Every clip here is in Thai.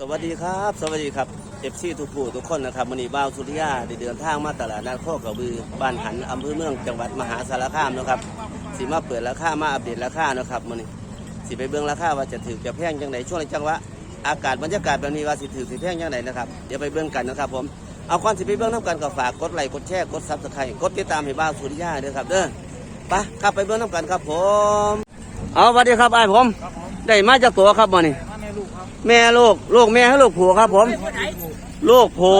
สวัสดีครับ สวัสดีครับเอฟซีทุกผู้ทุกคนนะครับวันนี้บ่าวสุริยาได้เดินทางมาตลาดนัดโคกระบือบ้านหันอำเภอเมืองจังหวัดมหาสารคามนะครับสิมาเปิดราคามาอัปเดตราคานะครับวันนี้สิไปเบิ่งราคาว่าจะถือจะแพงจังไหนช่วงจังหวะอากาศบรรยากาศแบบนี้ว่าสิถือสิแพงจังไหนนะครับเดี๋ยวไปเบิ่งกันนะครับผมเอาก่อนสิไปเบิ่งน้ำกันก็ฝากกดไลค์กดแชร์กดซับสไครต์กดติดตามให้บ่าวสุริยาด้วยครับเด้อไปครับไปเบิ่งน้ำกันครับผม เอาสวัสดีครับไอ้ผม ได้มาจากตัวครับวันนี้ แม่ลูกลูกแม่ให้ลูกผัวครับผม ลูกผัว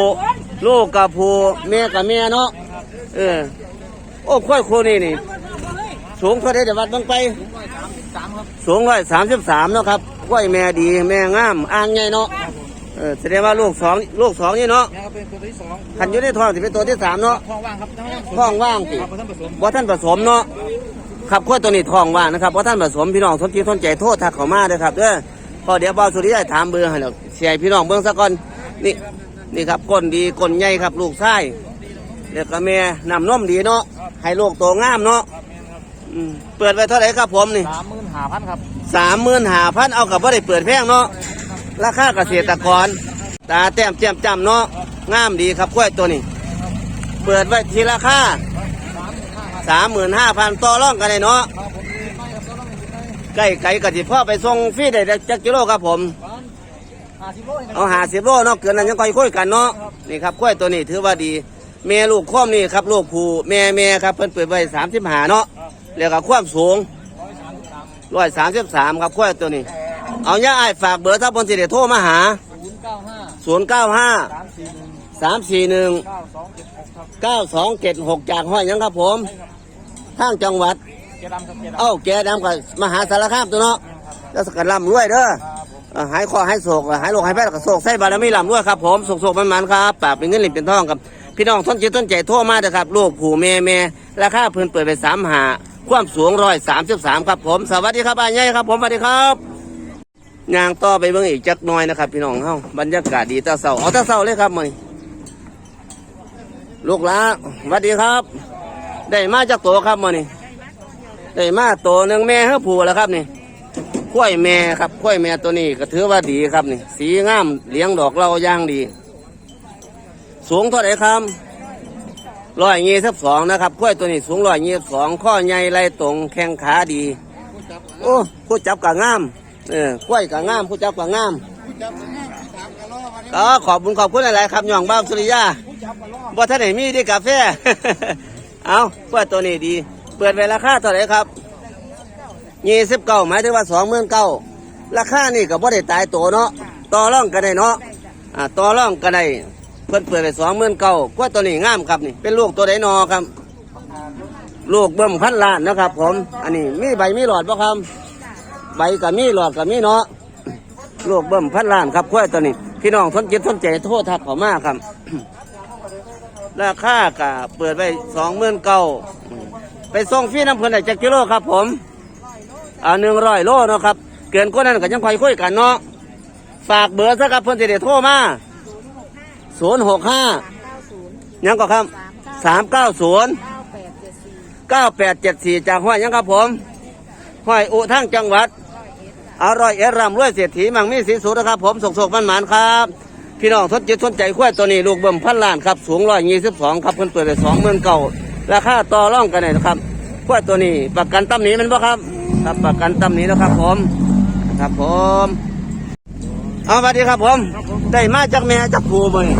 ลูกกับผัวแม่กับแม่เนาะเออโอ้ค่อยโคนี่นี่ สูงเท่าไรเดี๋ยววัดบังไปสูงร้อยสามสิบสามเนาะครับค่อยแม่ดีแม่งามอ่างใหญ่เนาะเออแสดงว่าลูกสองลูกสองนี่เนาะนี่ครับเป็นตัวที่สองขันอยู่ในท้องสิเป็นตัวที่สามเนาะท้องว่างครับท้องว่างสิครับผสมผสมว่าท่านผสมเนาะครับข้อยตัวนี้ท้องว่างนะครับว่าท่านผสมพี่น้องสนใจสนใจโทษทักเขามาเลยครับเด้อ พอเดี๋ยวบ่าวสุริยะถามเบอร์ให้เราเสียให้พี่น้องเบิ่งซะก่อนนี่นี่ครับก้นดีก้นใหญ่ครับลูกไส้เด็กกับแม่นำนมดีเนาะให้ลูกโตงามเนาะอืมเปิดไปเท่าไหร่ครับผมนี่สามหมื่นห้าพันครับสามหมื่นห้าพันเอากับว่าได้เปิดแพงเนาะราคาเกษตรกร ตาแต้มแจ่มจำเนาะงามดีครับกล้วยตัวนี้ เปิดไว้ทีราคาสามหมื่นห้าพันสามหมื่นห้าพันต่อร่องกันเลยเนาะ ใกล้ไก่กะทิพ่อไปส่งฟรีได้จักกิโลครับผมห้าสิบโลเองเอาหาสิบโลเนาะเกินนั้นยังค่อยคุยกันเนาะนี่ครับกล้วยตัวนี้ถือว่าดีแม่ลูกข้อมนี่ครับลูกผู้แม่แม่ครับเพิ่นเปิดไว้สามสิบหาเนาะแล้วก็ความสูงร้อยสามสิบสามร้อยสามสิบสามครับกล้วยตัวนี้ เอาย่าไอ้ายฝากเบอร์ถ้าบนสิเดโทรมาหาศูนย์เก้าห้าศูนย์เก้าห้าสามสี่หนึ่งสามสี่หนึ่งเก้าสองเจ็ดหกครับเก้าสองเจ็ดหกจากห้อยหยังครับผมทางจังหวัดเกียร์ดำครับเกียร์ดำเอ้าแกดำกับมหาสารคามตัวเนาะแล้วสกัดลำรวยเด้อครับผมเอ่อหายคอหายโศกหายโรคหายแพ้กับโศกไส้บารมีลำด้วยครับผมโศกโศกมันมันๆครับปากเป็นเงินหลินเป็นทองครับพี่น้องต้นจิตต้นใจโทั่วมาเด้อครับลูกผู้แม่แม่ราคาเพิ่นเปิดไปสามหาความสูงร้อยสามสิบสามครับผมสวัสดีครับอ้ายใหญ่ครับผมสวัสดีครับยางต่อไปเบิ่งอีกจักหน่อยนะครับ พี่น้องเฮาบรรยากาศดีแตาเศร้าเอาแตาเศร้าเลยครับมื้อนี้ลูกหลานสวัสดีครับ ได้มาจากตัวครับมื้อนี้ ได้มาตัวหนึ่งแม่เฮาผูแล้วครับนี่กล้วยแม่ครับกล้วยแม่ตัวนี้ก็ถือว่าดีครับนี่ สีงามเลี้ยงดอกเราย่างดี สูงเท่าไหร่ครับร้อยยี่สิบสองนะครับกล้วยตัวนี้สูงร้อยยี่สิบสองข้อใหญ่ไหลตรงแข้งขาดี โอ้ผู้จับกะงามเออกล้วยกะงามผู้จับกะงามก็ขอบคุณขอบคุณหลายๆครับย่องบ้าสุริยาบ่ท่านไหนมีดีกาแฟ เอากล้วยตัวนี้ดี เปิดไว้ราคาเท่าไหร่ครับยี่สิบเก้าหมายถึงว่าสองหมื่นเก้าราคานี่ก็บ่ได้ตายตัวเนาะต่อร่องกันได้เนาะอ่าต่อร่องกันได้เพิ่นเปิดไปสองหมื่นเก้ากว่าตัวนี้งามครับนี่เป็นลูกตัวไดนอครับ ลูกเบิ่มพันล้านนะครับ ผม อันนี้มีใบมีหลอดบ่ครับใบกับมีหลอดกับมีเนาะลูกเบิ่มพันล้านครับกล้วยตัวนี้ พี่น้องทนจิตทนใจโทษทักเขามากครับ ราคากะเปิดไปสองหมื่นเก้า ไปส่งฟรีน้ำเพิ่นได้จักกิโลครับ ผมอ่าหนึ่งร้อยโลเนาะครับเกินกว่านั้นก็ยังค่อยคุยกันเนาะฝากเบอร์ซะครับเพื่อนสิเดโทรมาศูนย์หกห้ายังก็ครับสามเก้าศูนย์เก้าแปดเจ็ดสี่จากห้อยยังครับผมห้อยอุทั้งจังหวัดอร่อยเอร่ำรวยเศรษฐีมังมีสีสุดนะครับ ผมสกๆมันหมานครับพี่น้องทดจิตทนใจขั้วยตัวนี้ลูกเบิ่มพันล้านครับสูงร้อยยี่สิบสองครับเพิ่นเปิดไปสองหมื่นเก่า ราคาต่อร่องกันเลยนะครับขั้วยตัวนี้ประกันตั้มหนี้มันบ่ครับ ครับประกันตั้มหนี้นะครับ ผมครับผม เอาสวัสดีครับผม ได้มาจากแม่จากปู่บ่นี่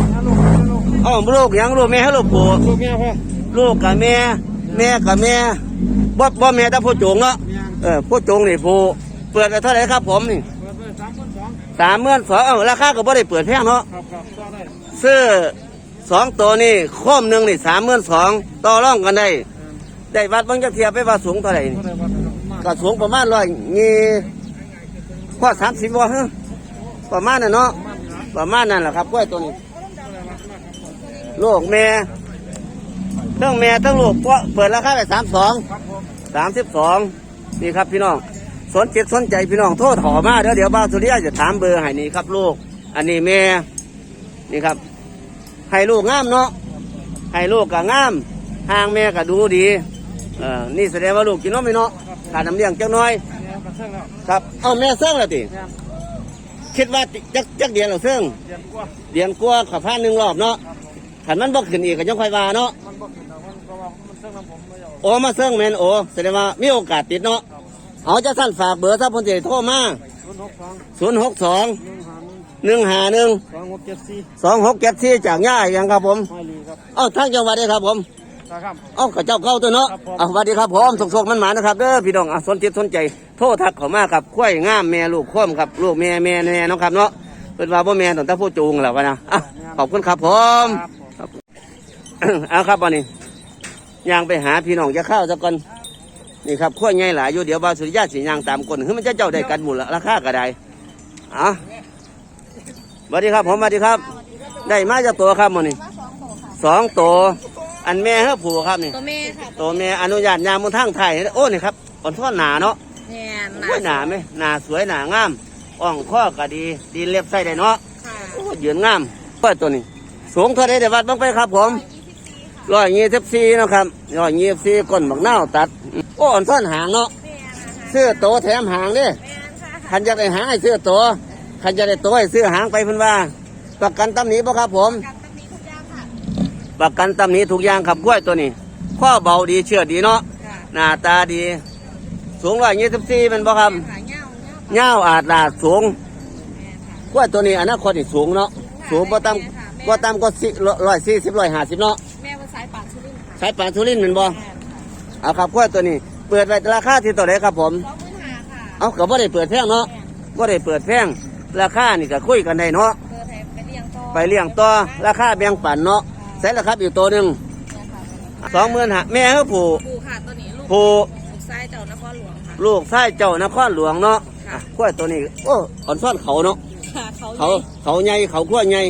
เอ้าลูกหยังลูกแม่ให้ลูกปู่ลูกเมียพ่อลูกกับแม่ แม่กับแม่บ่บ่แม่แต่ผู้จงเนาะเมียเออผู้จงนี่ผู้เปิดไปเท่าไหร่ครับ ผมนี่เปิดไปสามพันสองสามหมื่นสองเอ้าราคาก็บ่ได้เปิดแพงเนาะครับครับก็ได้ซื้อ สองตัวนี่โค้มหนึ่งนี่สามหมื่นสองต่อร่องกันได้ ได้วัดบางจักเทียบไปว่าสูงเท่าไหร่นี่ก็ได้ว่ามาก็สูงประมาณร้อยยี่พอสามสิบวะฮะประมาณนั้นเนาะประมาณนั้นแหละครับกล้วยตัวนี้ลูกแม่ทั้งแม่ทั้งลูกก็เปิดราคาไปสามสองสามสิบสองนี่ครับพี่น้องสนจิตสนใจพี่น้องโทษถอมาเดี๋ยวเดี๋ยวบ้าสุริยะจะถามเบอร์ให้นี่ครับลูก อันนี้แม่นี่ครับ ให้ลูกงามเนาะให้ลูกก็งามห่างแม่ก็ดูดีเออนี่แสดงว่าลูกกินนมไหมเนาะขาดน้ำเลี้ยงจังน้อย ครับเอาแม่เซิงแล้วติคิดว่าจักจักเดือนเราเสื่องเดือนกว่าเดือนกว่าขับผ่านหนึ่งรอบเนาะขันมันบ่ขึ้นอีกก็ยังค่อยว่าเนาะมันบ่ขึ้นแล้วมันเพราะว่ามันเสื่องน้ำผมไม่เอาโอ้มาเสื่องแมนโอ้แสดงว่ามีโอกาสติดเนาะเอาจะสั้นฝากเบอร์ถ้าเพิ่นสิโทรมาศูนย์หกสอง หนึ่งห้าหนึ่ง151สองหกเจ็ดสี่2674จากย่ายังครับผมห้อยลีครับเอ้าทางจังหวัดเด้ครับผมตาครับเอ้ากับเจ้าเก่าตัวเนาะครับผมเอ้าสวัสดีครับผมสุกๆมันหมานะครับเด้อพี่น้องอะสนจิตสนใจ โทรทักเข้ามาครับคุ้ยงามแม่ลูกโค้มครับลูกแม่แม่แน่เนาะครับเนาะเพิ่นว่าบ่แม่ตั้งแต่ผู้จูงแล้ววะนะอะขอบคุณครับผมครับผมเอาครับวันนี้ย่างไปหาพี่น้องจะเข้าสักก่อนนี่ครับขั้วใหญ่หลายอยู่เดี๋ยวบาวสุริยะสีย่างตามคนคือมันจะเจ้าได้กันหมดละราคาก็ได้อะ สวัสดีครับผมสวัสดีครับ ได้มาจากตัวครับมันนี่สองตัวอันแม่เฮ้อผูครับนี่ตัวแม่ค่ะตัวแม่อนุญาตยามบนทางไทยโอ้นี่ครับอ่อนท่อนหนาเนาะแม่นโอ้ยหนาไหมหนาสวยหนางามอ่องข้อก็ดีตีนเล็บใส่ได้เนาะค่ะโอ้ยืนงามเปิดตัวนี้สูงเท่าไรเดี๋ยววัดบ้างไปครับผมร้อยยี่สิบสี่นาะครับร้อยยี่สิบสี่ก้นบักเน่าวตัดโอ้อ่อนซ่อนหางเนาะแม่นะคะเสื้อโตแถมหางเด้แม่นค่ะขันอยากได้หางให้เสื้อโต ขันอยากได้โตให้เสื้อหางไปเพิ่นว่า ประกันตำหนิบ่ครับผม กับตำหนิทุกอย่างค่ะประกันตำหนิทุกอย่างครับกล้วยตัวนี้ ข้อเบาดีเชื่อดีเนาะ ค่ะหน้าตาดี สูงร้อยยี่สิบสี่มันบ่ครับขาเงาเงาเงาวอาดลาดสูงแม่ค่ะ กล้วยตัวนี้อนาคตนี่สูงเนาะ สูงบ่ต่ำบ่ต่ำก็สิร้อยสี่สิบร้อยห้าสิบเนาะแม่เป็นสายป่านชุลินค่ะใช้ปลาทุลินแมันบ่ แม่เอาครับกล้วยตัวนี้ เปิดไว้ราคาที่ตัวไหนครับผม สองหมื่นห้าค่ะเอาก็บ่ได้เปิดแพงเนาะบ่ได้เปิดแพง ราคานี่ก็คุยกันได้เนาะเบอร์ไทยไปเลี้ยงต่อไปเลี้ยงต่อราคาแบ่งปันเนาะใส่ละครับอีกตัวหนึ่งเนี่ยค่ะสองหมื่นหาแม่เฮาผู้ปูค่ะตัวนี้ลูกผู้ลูกชายเจ้านครหลวงค่ะลูกชายเจ้านครหลวงเนาะอะกล้วยตัวนี้โอ้อ่อนซ่อนเขาเนาะค่ะเขาเขาเขาใหญ่เขาขั้วใหญ่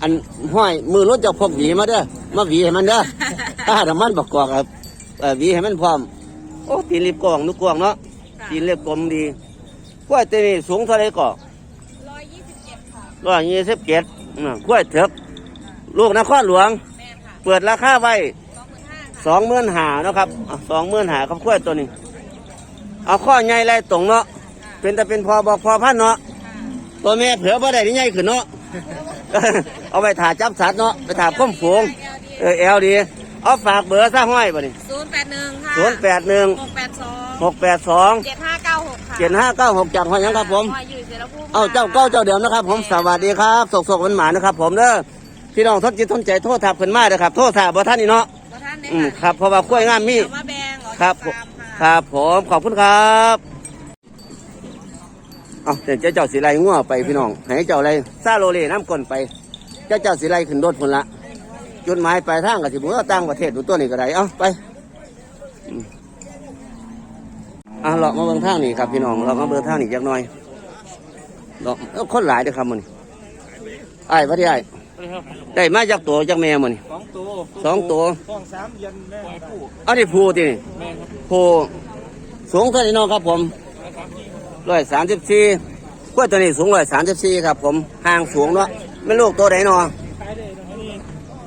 อันห้อยมือรถจะพกหวีมาเด้อมาหวีให้มันเด้อถ้าน้ำมันบักกอกครับเอ่อหวีให้มันพร้อมโอ้ตีนเล็บกวางนุกกวางเนาะค่ะตีนเล็บกลมดีกล้วยตัวนี้สูงเท่าไรก็ร้อยยี่สิบเจ็ดค่ะ ร้อยยี่สิบเจ็ดกล้วยเถกลูกนครหลวงแม่ค่ะเปิดราคาไว้สองหมื่นห้าค่ะสองหมื่นหาเนาะครับสองหมื่นหาครับกล้วยตัวนี้ เอาข้อใหญ่ไรตรงเนาะเป็นแต่เป็นพอบอกพอพันเนาะตัวแม่เผือบ่ได้ที่ใหญ่ขึ้นเนาะเอาไปถ่าจับสัตว์เนาะไปถ่าข้มฝูงเออแอลดีเอาฝากเบอร์ซะห้อยบ่นี่ศูนย์แปดหนึ่งค่ะศูนย์แปดหนึ่งหกแปดสองหกแปดสองเจ็ดห้าเก้าหกค่ะเจ็ดห้าเก้าหกจากห้อยหยังครับผมห้อยอยู่เส รภูมิเอาเจ้าเก้าเจ้าเดิมนะครับ ผมสวัสดีครับสกสกมันหมานะครับ ผมเด้อพี่น้องทนจิตทนใจโทษทับเพิ่นมาเด้อครับโทษทับบ่ท่านนี่เนาะบ่ท่านเนี่ยอืมค่ะครับเพราะว่าข้วยงามมีเอามาแบ่งเอาครับสิผมสามคค่ะรับ ผมขอบคุณครับเอาเดี๋ยวเจ้าเจ้าสีไรงัวไปพี่น้องให้เจ้าไรซาโรเล่น้ำก้นไป เจ้าเจ้าสีไรขึ้นรถพุ่นละจุดหมายปลายทางกับสิบุต่างประเทศดูตัวนี้ก็ได้เอาไปอืมอะเรามาเบิ่งทางนี่ครับพี่น้องเรามาเบิ่งทางนี่จักหน่อย เราเอ้าคนหลายเด้อครับมันไอ้ายวัดที่ไอ้ายได้มาจากตัวจากแม่มันสองตัวสองตัว สองสามเดือนแม่ผู้อันนี้ผูที่นี่แม่ครับผูสูงเท่านี้น้องครับผมร้อยสามสิบสี่กล้วยตัวนี้สูงร้อยสามสิบสี่ครับ ผมห่างสูงเนาะไม่ลูกตัวไหนเนาะขายได้นะครับนี่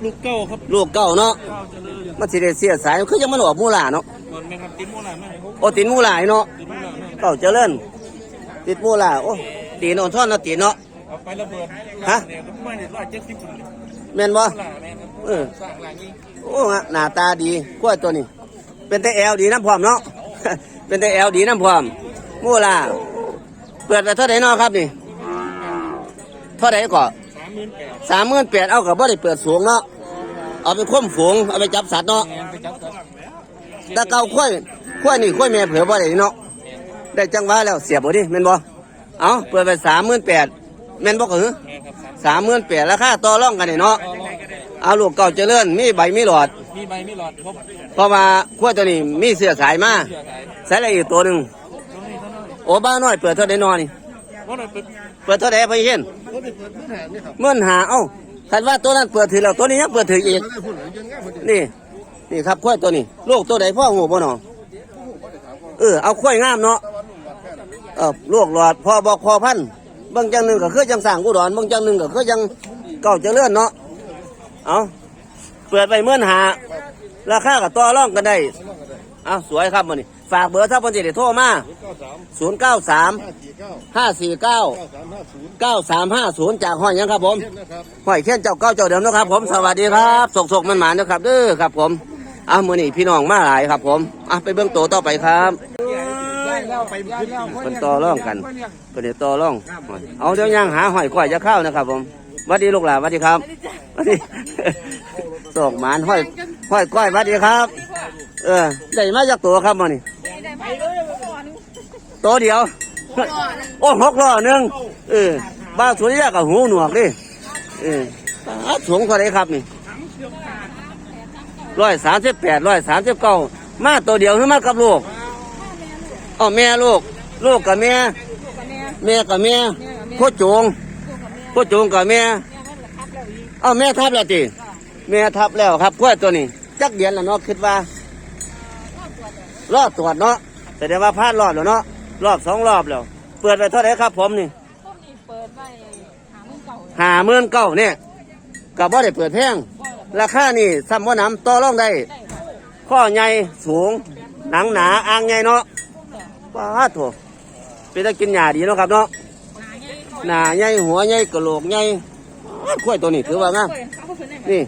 ลูกเก้าครับลูกเก้าเนาะเก้าเจริญมันสิได้เสียสายคือยังมันออกมูหลาเนาะก่อนแม่ครับติดโมลาแม่ครับโอ้ติดมูหลาเนาะ ติดโมลาแม่เก้าเจริญติดมูหลาโอ้ ตีนอ่อนท่อนเนาะตีนเนาะเอาไประเบิดฮะเนี่ยก็ไม่ได้ร้อยเจ็ดสิบคนเลยแม่นบ่โมลาแม่ครับเออสร้างหลังนี้โอ้ฮะหน้าตาดีกล้วยตัวนี้ เป็นแต่แอลดีน้ำพร้อมเนาะเป็นแต่แอลดีน้ำพร้อมมูหลาเปิดไปเท่าไหร่เนาะครับนี่เท่าไหร่ก่อนสามหมื่นแปดสามหมื่นแปดเอากับบ่ได้เปิดสูงเนาะเอาไปข่มฝูงเอาไปจับสัตว์เนาะแม่ไปจับสัตว์แต่เก่าข้อยข้อยนี่ข้อยแม่เผือบ่ได้เนาะได้จังหวะแล้วเสียบบ่ดิแม่นบ่ เอาเปิดไปสามหมื่นแปดแม่นบ่ก็หือแม่ครับสามสามหมื่นแปดราคาต่อรองกันนี่เนาะต่อรองก็ได้เอาลูกเก่าเจริญมีใบมีหลอด มีใบมีหลอดครบเพราะว่าข้อยตัวนี้มีเสื้อสายมาเชื่อสายใส่อะไรอีกตัวหนึ่งตรงนี้เท่านั้นโอ้บ้าน้อยเปิดเท่าใดนอนี่ว่าเราเป็นเปิดเท่าใดพี่เห็นเมื่อนหาเอ้าคันว่าตัวนั้นเปิดถือแล้วตัวนี้ยังเปิดถืออีกนี่ นี่ครับข้อยตัวนี้ลูกตัวใดพ่อหูบ่หนอเออเอาข้อยงามเนาะ เออลูกหลอดพอบอกพอพันบางจังหนึ่งก็คือจังสั่งกุดอนบางจังหนึ่งก็คือจังเก่าเจริญเนาะเอาเปิดไปเมื่อนหาราคากับต่อร่องกันได้เอาสวยครับมันนี่ฝากเบอร์ถ้าเพิ่นสิได้โทรมาศูนย์เก้าสาม093ห้าสี่เก้า549เก้าสามห้าศูนย์9350 จากห้อยยังครับผมห้อยเขียนเจ้าเก้าเจ้าเดิมนะครับ ผมสวัสดีครับสกสกมันหมานนะครับเด้อครับผมอ้าวมื้อนี้พี่น้องมาหลายครับผมอะไปเบิ่งโตต่อไปครับ เพิ่นต่อร่องกันเพิ่นได้ต่อร่อง เอาเดี๋ยวย่างหาหอยก้อยจะเข้านะครับ ผมสวัสดีลูกหลานสวัสดีครับสวัสดีสกหมานห้อยห้อยก้อยสวัสดีครับ เออได้มาจากตัวครับมื้อนี้ตัวเดียว โอ้หกล้อหนึ่งเออบ้านสุริยะกับหูหนวกดิเอออะสูงเท่าไรครับนี่ร้อยสามสิบแปดร้อยสามสิบเก้ามาตัวเดียวขึ้นมากับลูก อ๋อแม่ลูก ลูกกับแม่ แม่กับแม่พ่อโจงพ่อโจงกับแม่ เอาแม่ทับแล้วติแม่ทับแล้วครับกล้วยตัวนี้ จักเดียนแล้วเนาะคิดว่ารอบตรวจเนาะแสดงว่าพลาดรอบแล้วเนาะรอบสองรอบแล้ว เปิดไปเท่าไหร่ครับ ผมนี่ต้นนี้เปิดไว้หาเงินเก่าหาหมื่นเก้าเนี่ยกับว่าได้เปิดแพงราคานี่ซ้ำว่าน้ำต่อรองได้ข้อใหญ่สูง หนังหนาอ่างใหญ่เนาะ ว้าโถเป็นตะกินหญ้าดีเนาะครับเนาะหนาใหญ่หัวใหญ่กระโหลกใหญ่อ้าวกล้วยตัวนี้ถือว่างามนี่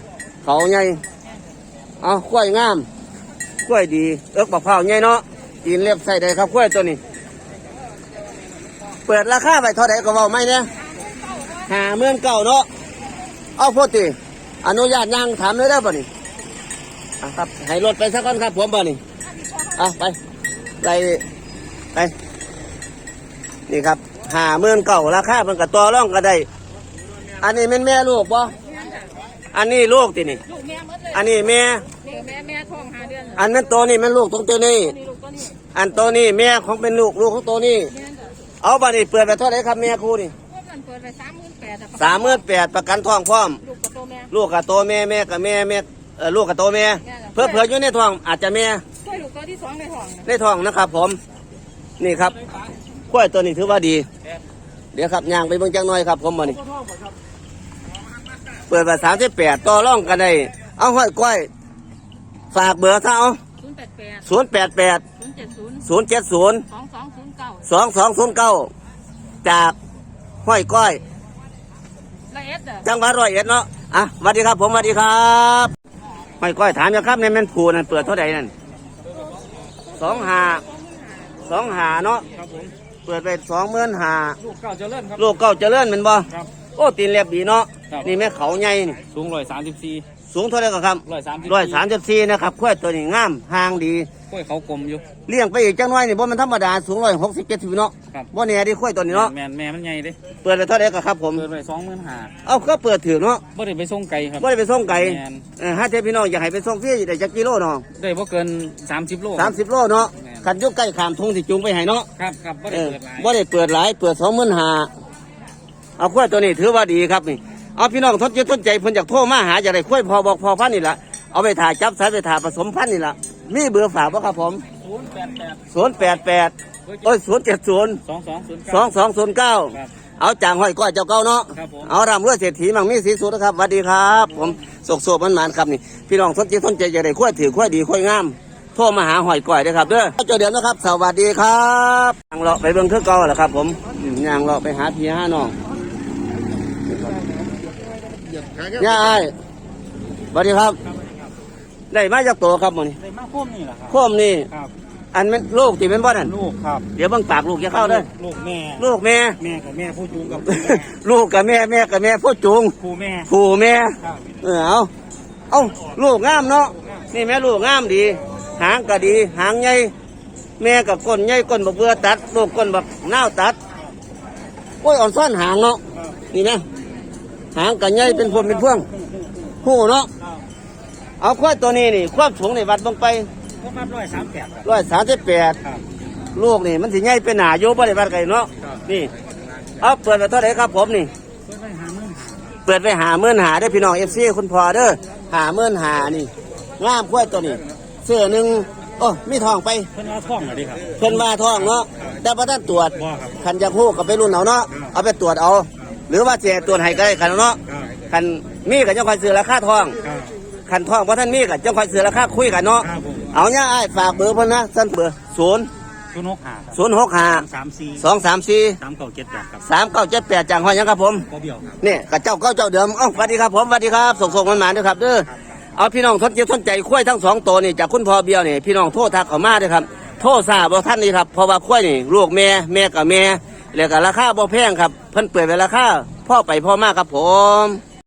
เขาใหญ่เอากล้วยงามกล้วยดีเอิกบักเผาวใหญ่เนาะกินเล็บใส่ได้ครับกล้วยตัวนี้ เปิดราคาไปเท่าไหร่ก็เว้าไม่เนี่ยหาเมื่อนเก่าเนาะเอาพูดติอนุญาตยังถามเลยได้ป่ะนี่ครับให้รถไปสักก่อนครับผมป่ะนี่อะไปไป ไป นี่ครับหาเมื่อนเก่าราคามันกับตัวร่องก็ได้ อันนี้เป็นแม่ลูกป่ะอันนี้ลูกตินี่ ลูกแม่หมดเลยอันนี้แม่แม่แม่แม่ท้องหาเดือนอันนั้นตัวนี้มันลูกตรงตัวนี้นี่ลูกตัวนี้อันตัวนี้แม่ของเป็นลูกลูกของตัวนี้ แม่นจ้ะเอาบันี้เปิดไปเท่าไหร่ครับแม่ครูนี่พวกมันเปิดไปสามหมื่นแปดสามหมื่นแปดประกันท้องพร้อม ลูกกับตัวแม่ ลูกกับโตแม่แม่กับแม่แม่เออลูกกับโตแม่ เพื่อเผื่ออยู่ในท้องอาจจะแม่ ช่วยลูกตัวที่สองในห้องนะ ในท้องนะครับผม นี่ครับกล้วยตัวนี้ถือว่าดี เดี๋ยวครับย่างไปเบิ่งจังหน่อยครับผมมานี่เปิดไปสามสิบแปดต่อร่องกันได้เอาห้อยกล้วยฝากเบอร์ถ้าเอาศูนย์แปดแปดศูนย์แปดแปดศูนย์เจ็ดศูนย์ศูนย์เจ็ดศูนย์สองสองศูนย์เก้าสองสองศูนย์เก้าจากห้อยก้อยละเอ็ดเด้อจังหวัดร้อยเอ็ดเนาะอะสวัสดีครับผมสวัสดีครับไม่ก้อยถามอยู่ครับในแม่นผูนั่นเปิดเท่าไหร่นั่นสองหา สองหาเนาะครับผมเปิดไปสองหมื่นหาลูกเก้าเจริญครับลูกเก้าเจริญแมันบ่ครับ โอ้ตีนเล็บดีเนาะครับนี่แม่เขาใหญ่นี่สูงร้อยสามสิบสี่สูงเท่าไหร่ก็ครับร้อยสามสิบร้อยสามสิบสี่นะครับข้อยตัวนี้งามห่างดีกล้วยเขากลมอยู่เลี้ยงไปอีกจังน้อยนี่บ่มันธรรมดาสูงร้อยหกสิบเจ็ดสิบเนาะครับบ่แน่ดิข้อยตัวนี้เนาะแม่นแม่มันใหญ่เด้เปิดไปเท่าไหร่ก็ครับผมเปิดไปสองหมื่นห้าเอาก็เปิดถือเนาะบ่ได้ไปส่งไก่ครับบ่ได้ไปส่งไก่แม่นเออห้าเทพี่น้องอยากให้ไปส่งฟรีได้จักกิโลเนาะได้บ่เกินสามสิบโลสามสิบโลเนาะแม่น ขันอยุกใกล้ขามทงสิจูงไปให้เนาะครับครับบ่เอได้อเปิดหลายบ่ได้เปิดหลายเปิดสองหมื่นหาเอาข้วยตัวนี้ถือว่าดีครับนี่เอาพี่น้องทนใจทนใจเพิ่นอยากโทรมาหาอยากได้ข้วยพอบอกพอพันธุ์นี่ละเอาไปถ่ายจับสายไปถ่ายผสมพันธุ์นี่ละมีเบอร์ฝากบ่ครับผมศูนย์แปดแปดศูนย์แปดแปดโอ้ยศูนย์เจ็ดศูนย์สองสองศูนย์สองสองศูนย์เก้าครับเอาจางห้อยก้อยเจ้าเก้าเนาะครับผมเอารำรวยเศรษฐีมั่งมีสีสุดนะครับสวัสดีครับ ผมโศกโศกมันหมานๆครับนี่ พี่น้องสนใจสนใจจะได้ขั้วถือขั้วดีขั้วงาม โทรมาหาหอยก้อยด้วยครับเด้อเจ้าเดียวนะครับ สวัสดีครับยางเลาะไปเบิ่งคือเก่าแหละครับผมอืมยางเลาะไปหาพี่หาน้องย่าไอ้ายสวัสดีครับ ได้มาจากตัวครับหมันได้มาพ่วมนี่แหละครับโคมนี่ครับอันเป็นลูกที่เป็นบ่นั่นลูกครับเดี๋ยวเบิ่งปากลูกจะเข้าเด้อลูกแม่ลูกแม่แม่กับแม่ผู้จูงกับลูกกับแม่แม่กับแม่พ่อจูงผู้แม่ผู้แม่ครับเออเอาเอาลูกงามเนาะนี่แม่ลูกงามดี หางก็ดี หางใหญ่แม่กับก้นใหญ่ก้นบักเบือตัดลูกก้นบักนาวตัดโอ้ยอ่อนซ่อนหางเนาะนี่นะหางกับใหญ่เป็นพวงเป็นพวงหูเนาะเอาควายตัวนี้นี่ความสูงในวัดลงไปก็มาร้อยสามแปดครับร้อยสามสิบแปดครับลูกนี่มันสิใหญ่เป็นหนาโยบ่ได้วัดไกันเนาะนี่เอาเปิดไปเท่าไหร่ครับผมนี่เพื่อไปหาเงินเปิดไปหาเมื่นหาได้อพี่น้องเอฟซีคุณพอเด้อหาเมื่นหานี่งามกล้วยตัวนี้ เสื้อหนึ่งโอ้มีทองไป เพื่อนเอาท่องมาดิครับ เพิ่นว่าทองเนาะแต่พระท่านตรวจบ่ครับ คันจะคู่กับไปรุ่นเอาเนาะเอาไปตรวจเอา หรือว่าเจตรวจให้ก็ได้คันเนาะครับคันมีก็จะคอยซื้อราคาทอง ครับขันทองเพราะท่านมีกับจังคอยเสือราคาคุยกันเนาะครับผม เอาเนี่ยไอ้ายฝากเบอร์เพิ่นนะสั้นเบอร์ศูนย์ชุนหกห้าครับศูนย์หกห้าสามสี่สองสามสี่สามเก้าเจ็ดแปดครับสามเก้าเจ็ดแปดจังหอยยังครับผม ก็เบี้ยวครับนี่กับเจ้าเก้าเจ้าเดิมเอ้าสวัสดีครับผมสวัสดีครับส่งส่งมันมาด้วยครับเด้อ เอาพี่น้องทนเจียวทนใจคุ้ยทั้งสองตัวนี่จากคุณพ่อเบียวนี่พี่น้องโทษทักเขามาด้วยครับโทษทราบว่าท่านนี่ครับเพราะว่าคุ้ยนี่ลูกแม่แม่กับแม่แล้วก็ราคาบ่แพงครับเพิ่นเปิดไว้ราคาพ่อไปพ่อมากครับผม